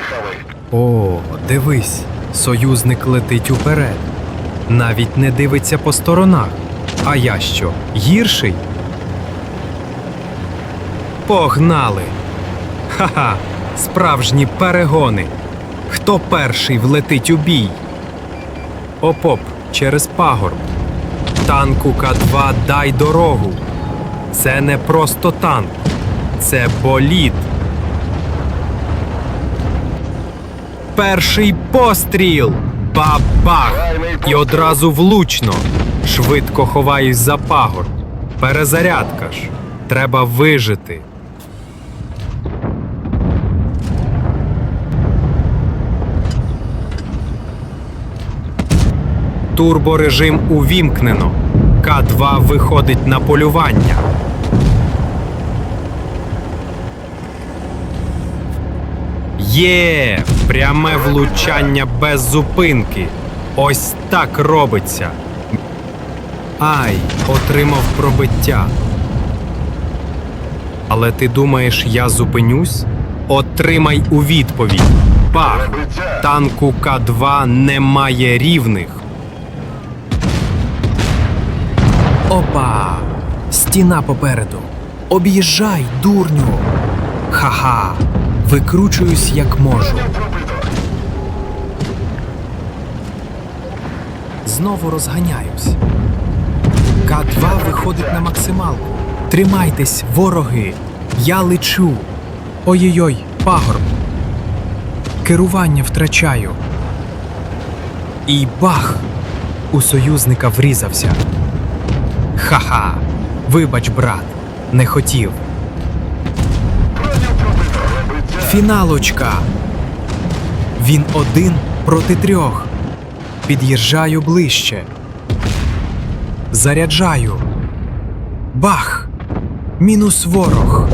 Поїхали. О, дивись, союзник летить уперед. Навіть не дивиться по сторонах. А я що, гірший? Погнали! Ха-ха! Справжні перегони. Хто перший влетить у бій? Опоп через пагорб. Танку К2 дай дорогу. Це не просто танк, це болід. Перший постріл! Бабах! І одразу влучно. Швидко ховаюсь за пагорб. Перезарядка ж. Треба вижити. Турборежим увімкнено. К2 виходить на полювання. Є! Пряме влучання без зупинки. Ось так робиться. Ай, отримав пробиття. Але ти думаєш, я зупинюсь? Отримай у відповідь. Пах! Танку К2 немає рівних. Опа! Стіна попереду. Об'їжджай, дурню. Ха-ха. Викручуюсь як можу. Знову розганяюсь. К2 виходить на максималку. Тримайтесь, вороги. Я лечу. Ой-ой-ой, пагорб. Керування втрачаю. І бах! У союзника врізався. Ха-ха. Вибач, брат, не хотів. Фіналочка. Він один проти трьох. Під'їжджаю ближче. Заряджаю. Бах! Мінус ворог.